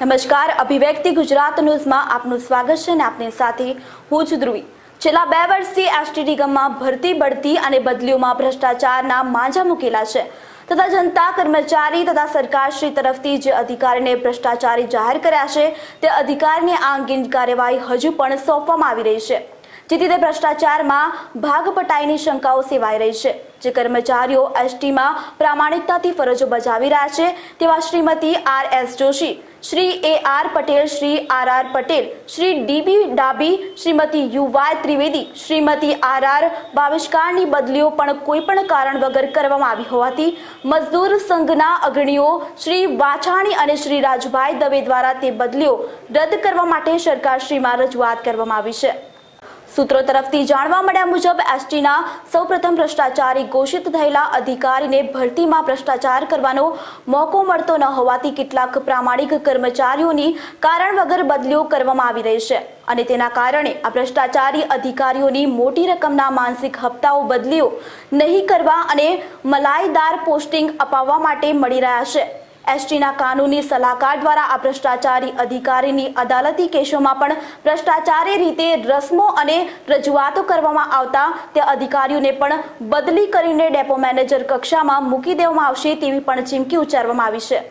નમસ્કાર. અભિવ્યક્તિ ગુજરાત ન્યૂઝમાં આપનું સ્વાગત છે અને આપની સાથે હું છું ધ્રુવી. છેલ્લા બે વર્ષથી એસટી નિગમમાં ભરતી, બઢતી અને બદલીઓમાં ભ્રષ્ટાચારના માંજા મૂકેલા છે. તથા જનતા, કર્મચારી તથા સરકારશ્રી તરફથી જે અધિકારીને ભ્રષ્ટાચારી જાહેર કર્યા છે, તે અધિકારીને આ અંગેની કાર્યવાહી હજુ પણ સોંપવામાં આવી રહી છે. જેથી તે ભ્રષ્ટાચારમાં ભાગ પટાઈની શંકાઓ સેવાઈ રહી છે. જે કર્મચારીઓ એસટીમાં પ્રામાણિકતાથી ફરજો બજાવી રહ્યા છે, તેવા Shrimati R S Joshi, Shri A R Patel, Shri R R Patel, Shri D B Dabi, Shrimati U Y Trivedi, Shrimati R R બાવિષ્કારની બદલીઓ પણ કોઈપણ કારણ વગર કરવામાં આવી હોવાથી મજદૂર સંઘના અગ્રણીઓ શ્રી વાછાણી અને શ્રી રાજુભાઈ દવે દ્વારા તે બદલીઓ રદ કરવા માટે સરકારશ્રીમાં રજૂઆત કરવામાં આવી છે. સૂત્રો તરફથી જાણવા મળ્યા મુજબ એસટીના સૌપ્રથમ ભ્રષ્ટાચારી ઘોષિત થયેલા અધિકારીને ભરતીમાં ભ્રષ્ટાચાર કરવાનો મોકો મળતો ન હોવાથી કેટલાક પ્રામાણિક કર્મચારીઓની કારણ વગર બદલીઓ કરવામાં આવી રહી છે. અને તેના કારણે આ ભ્રષ્ટાચારી અધિકારીઓની મોટી રકમના માનસિક હપ્તાઓ બદલીઓ નહીં કરવા અને મલાઈદાર પોસ્ટિંગ અપાવવા માટે મળી રહ્યા છે. એસટીના કાનૂની સલાહકાર દ્વારા આ ભ્રષ્ટાચારી અધિકારીની અદાલતી કેસોમાં પણ ભ્રષ્ટાચારી રીતે રસમો અને રજૂઆતો કરવામાં આવતા તે અધિકારીઓને પણ બદલી કરીને ડેપો મેનેજર કક્ષામાં મૂકી દેવામાં આવશે તેવી પણ ચીમકી ઉચ્ચારવામાં આવી છે.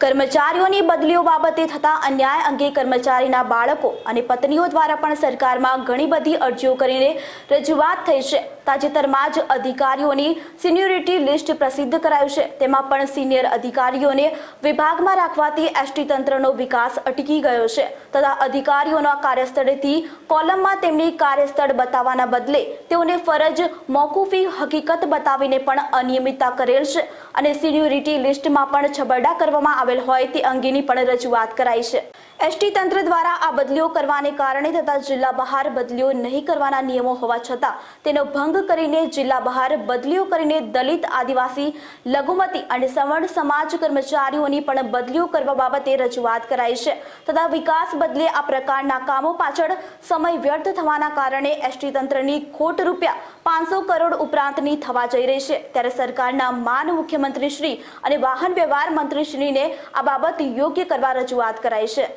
કર્મચારીઓની બદલીઓ બાબતે થતા અન્યાય અંગે કર્મચારીના બાળકો અને પત્નીઓ દ્વારા પણ સરકારમાં ઘણી બધી અરજીઓ કરીને રજૂઆત થઈ છે. તાજેતરમાં જ અધિકારીઓની સિનિયોરિટી લિસ્ટ પ્રસિદ્ધ કરાયું છે. તેમાં પણ સિનિયર અધિકારીઓને વિભાગમાં રાખવાથી એસટી તંત્રનો વિકાસ અટકી ગયો છે. તથા અધિકારીઓના કાર્યસ્થળેથી કોલમમાં તેમની કાર્યસ્થળ બતાવવાના બદલે તેઓને ફરજ મોકૂફી હકીકત બતાવીને પણ અનિયમિતતા કરેલ છે અને સિનિયોરિટી લિસ્ટમાં પણ છબરડા કરવામાં આવેલ હોય તે અંગેની પણ રજૂઆત કરાઈ છે. એસટી તંત્ર દ્વારા આ બદલીઓ કરવાને કારણે તથા જિલ્લા બહાર બદલીઓ નહીં કરવાના નિયમો હોવા છતાં તેનો ભંગ કરીને જિલ્લા બહાર બદલીઓ કરીને દલિત આદિવાસી, લઘુમતી અને સવર્ણ સમાજ કર્મચારીઓની પણ બદલીઓ કરવા બાબતે રજૂઆત કરાઈ છે. તથા વિકાસ બદલે આ પ્રકારના કામો પાછળ સમય વ્યર્થ થવાના કારણે એસટી તંત્રની ખોટ રૂપિયા પાંચસો કરોડ ઉપરાંતની થવા જઈ રહી છે. ત્યારે સરકારના માન મુખ્યમંત્રી શ્રી અને વાહન વ્યવહાર મંત્રી શ્રીને આ બાબત યોગ્ય કરવા રજૂઆત કરાઈ છે.